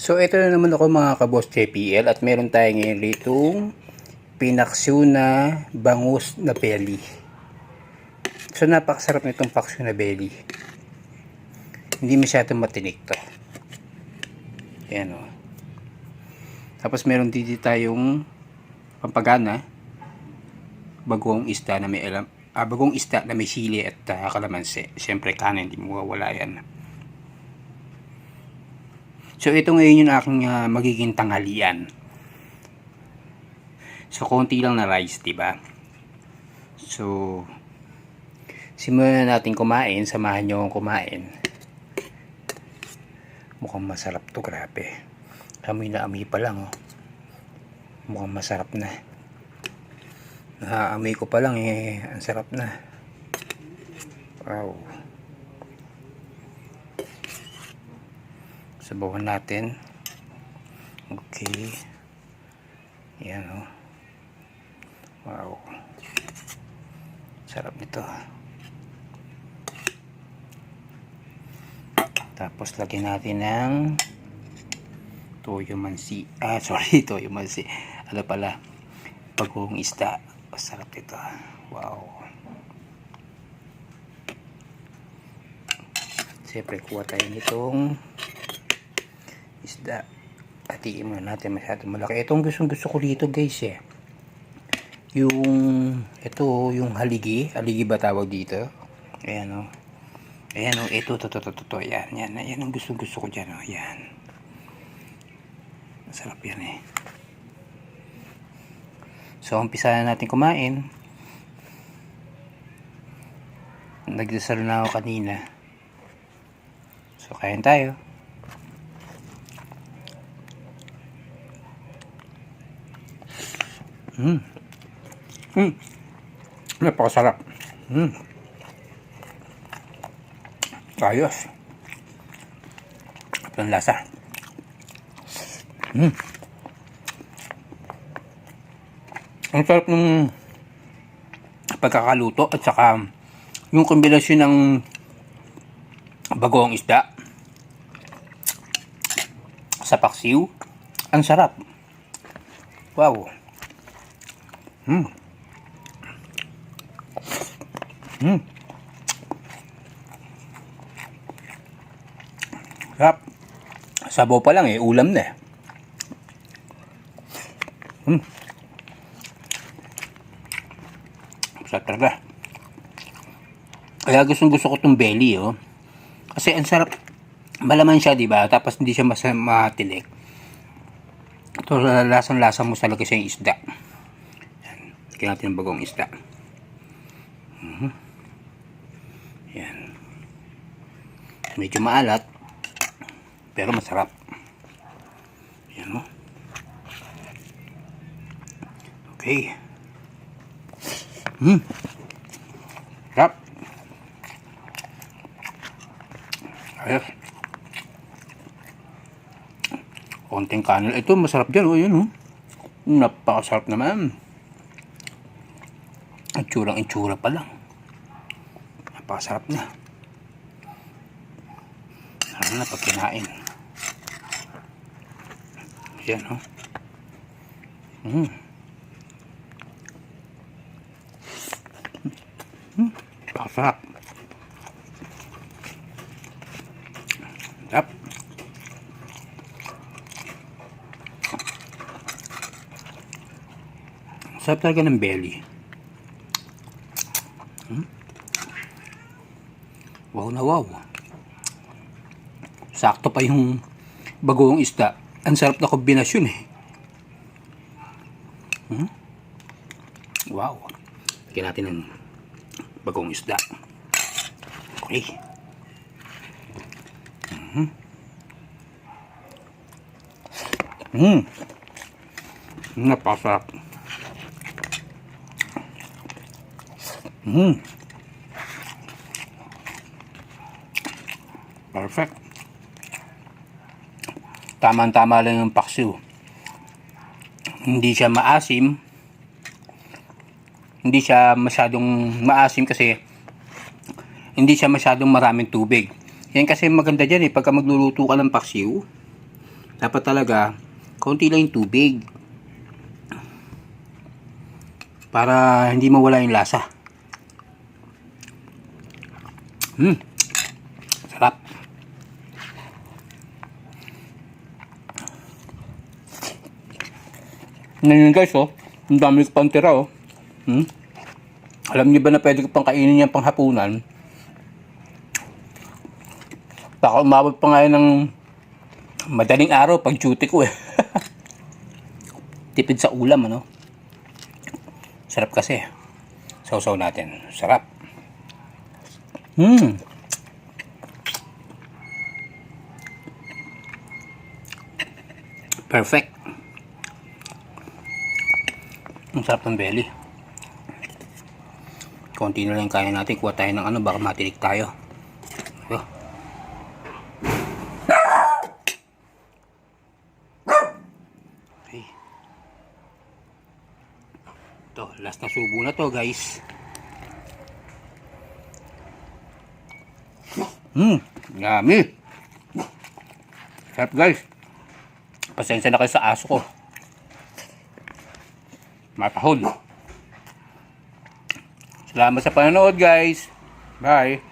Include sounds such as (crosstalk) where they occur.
So ito na naman ako mga kabos JPL at meron tayo ngayon ditong pinaksyo na bangus na belly. So napakasarap nitong paksyo na belly. Hindi masyadong matinik to. Ayan o. Tapos meron dito tayong pampagana. Bagong isda na may alam. Ah, bagong isda na may sili at ah, kalamansi. Siyempre kanin, hindi mo wala yan. So ito ngayon yung aking ah, magiging tanghalian. So konti lang na rice, 'di ba? So simulan na natin kumain, samahan niyo akong kumain. Mukhang masarap 'to, grabe. Amoy na amoy pa lang, oh. Mukhang masarap na. Naaamoy ko pa lang eh, ang sarap na. Wow. Sabawan natin. Okay. Yan o. Wow. Sarap nito. Tapos lagyan natin ng toyo mansi. Ah, (laughs) sorry, toyo mansi. Ano pala? Pagong isda. Masarap nito. Wow. Siyempre, kuha tayo nitong isda. Hatiin muna natin masyadong malaki. Itong gustong gusto ko dito guys eh. Yung, ito yung haligi. Haligi ba tawag dito? Ayan o. Ayan o, ito, to, to, to, to, to. Ayan, yan. Ayan ang gustong gusto ko dyan o. Ayan. Masarap yan eh. So, umpisa na natin kumain. Nagdasal na ako kanina. So, kain tayo. Mm. Mm. Napakasarap. Mm. Ayos. Ang lasa. Mm. Ang sarap ng pagkakaluto at saka yung kombinasyon ng bagong isda sa paksiw. Ang sarap. Wow. Hmm. Hmm. Sarap. Sabaw pa lang eh, ulam na eh. Hmm. Sarap talaga. Kaya gustong gusto ko tong belly oh. Kasi ang sarap. Malaman siya, di ba? Tapos hindi siya mas matilik. Ito, lasang-lasa mo talaga siya yung isda. Yan. Kaya natin ang bagong isda. Mhm. Yan. Medyo maalat. Pero masarap. Yan o. Okay. Hmm. Sarap. Ayos. Konting kanin. Ito, masarap dyan. O, yun, o. Napakasarap naman. Itsurang itsura pa lang. Napakasarap na. Sarap na pag kinain. Yan, o. Mm. Mm. Napakasarap. Sarap. Sarap talaga ng belly. Wow na wow. Sakto pa yung bagoong isda. Ang sarap na kombinasyon eh. Hmm? Wow. Lagyan natin ng bagong isda. Okay. Mhm. Mm. Napasarap. Mm. Perfect. Tama-tama lang yung paksiw. Hindi siya maasim. Hindi siya masyadong maasim kasi hindi siya masyadong maraming tubig. Yan kasi maganda dyan eh. Pagka magluluto ka ng paksiw, dapat talaga konti lang yung tubig para hindi mawala yung lasa. Hmm. Ngayon guys, oh. Ang dami ko pang tira, oh. Hmm? Alam niyo ba na pwede ko pang kainin yan pang hapunan? Baka umabot pa nga ng madaling araw pag duty ko eh. (laughs) Tipid sa ulam, ano? Sarap kasi. Sausaw natin. Sarap. Hmm. Perfect. Ang sarap ng belly. Konti na lang kaya natin. Kuha tayo ng ano, baka matinik tayo. Oh. Okay. Ito, last na subo na to guys. Hmm, yummy. Sarap guys. Pasensya na kayo sa aso ko. Matahol. Salamat sa panonood guys. Bye.